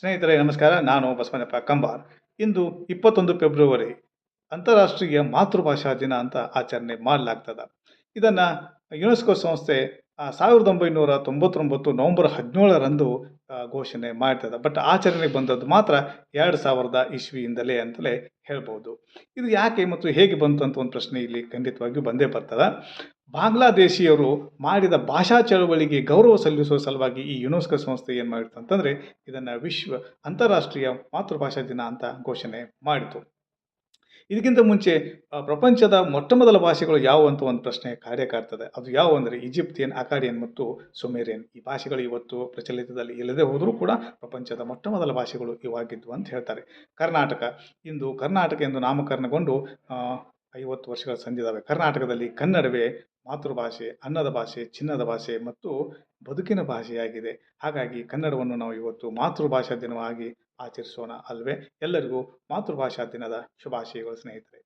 ಸ್ನೇಹಿತರೆ, ನಮಸ್ಕಾರ. ನಾನು ಬಸವನಪ್ಪ ಕಂಬಾರ್. ಇಂದು ಇಪ್ಪತ್ತೊಂದು ಫೆಬ್ರವರಿ, ಅಂತಾರಾಷ್ಟ್ರೀಯ ಮಾತೃಭಾಷಾ ದಿನ ಅಂತ ಆಚರಣೆ ಮಾಡಲಾಗ್ತದೆ. ಇದನ್ನು ಯುನೆಸ್ಕೋ ಸಂಸ್ಥೆ ಸಾವಿರದ ಒಂಬೈನೂರ ತೊಂಬತ್ತೊಂಬತ್ತು ನವೆಂಬರ್ ಹದಿನೇಳರಂದು ಘೋಷಣೆ ಮಾಡ್ತದೆ. ಬಟ್ ಆಚರಣೆಗೆ ಬಂದದ್ದು ಮಾತ್ರ ಎರಡು ಸಾವಿರದ ಇಸ್ವಿಯಿಂದಲೇ ಅಂತಲೇ ಹೇಳ್ಬೋದು. ಇದು ಯಾಕೆ ಮತ್ತು ಹೇಗೆ ಬಂತು ಅಂತ ಒಂದು ಪ್ರಶ್ನೆ ಇಲ್ಲಿ ಖಂಡಿತವಾಗಿಯೂ ಬಂದೇ ಬರ್ತದೆ. ಬಾಂಗ್ಲಾದೇಶಿಯರು ಮಾಡಿದ ಭಾಷಾ ಚಳವಳಿಗೆ ಗೌರವ ಸಲ್ಲಿಸುವ ಸಲುವಾಗಿ ಈ ಯುನೆಸ್ಕೋ ಸಂಸ್ಥೆ ಏನು ಮಾಡಿತು ಅಂತಂದರೆ ಇದನ್ನು ವಿಶ್ವ ಅಂತಾರಾಷ್ಟ್ರೀಯ ಮಾತೃಭಾಷಾ ದಿನ ಅಂತ ಘೋಷಣೆ ಮಾಡಿತು. ಇದಕ್ಕಿಂತ ಮುಂಚೆ ಪ್ರಪಂಚದ ಮೊಟ್ಟ ಮೊದಲ ಭಾಷೆಗಳು ಯಾವುವು ಅಂತ ಒಂದು ಪ್ರಶ್ನೆ ಕಾರ್ಯಕಾರ್ತದೆ. ಅದು ಯಾವುವು ಅಂದರೆ ಈಜಿಪ್ತಿಯನ್, ಅಕಾಡಿಯನ್ ಮತ್ತು ಸುಮೇರಿಯನ್. ಈ ಭಾಷೆಗಳು ಇವತ್ತು ಪ್ರಚಲಿತದಲ್ಲಿ ಇಲ್ಲದೆ ಹೋದರೂ ಕೂಡ ಪ್ರಪಂಚದ ಮೊಟ್ಟ ಮೊದಲ ಭಾಷೆಗಳು ಇವಾಗಿದ್ವು ಅಂತ ಹೇಳ್ತಾರೆ. ಕರ್ನಾಟಕ, ಇಂದು ಕರ್ನಾಟಕ ಎಂದು ನಾಮಕರಣಗೊಂಡು ಐವತ್ತು ವರ್ಷಗಳ ಸಂದಿದ್ದಾವೆ. ಕರ್ನಾಟಕದಲ್ಲಿ ಕನ್ನಡವೇ ಮಾತೃಭಾಷೆ, ಅನ್ನದ ಭಾಷೆ, ಚಿನ್ನದ ಭಾಷೆ ಮತ್ತು ಬದುಕಿನ ಭಾಷೆಯಾಗಿದೆ. ಹಾಗಾಗಿ ಕನ್ನಡವನ್ನು ನಾವು ಇವತ್ತು ಮಾತೃಭಾಷಾ ದಿನವಾಗಿ ಆಚರಿಸೋಣ ಅಲ್ವೇ? ಎಲ್ಲರಿಗೂ ಮಾತೃಭಾಷಾ ದಿನದ ಶುಭಾಶಯಗಳು ಸ್ನೇಹಿತರೆ.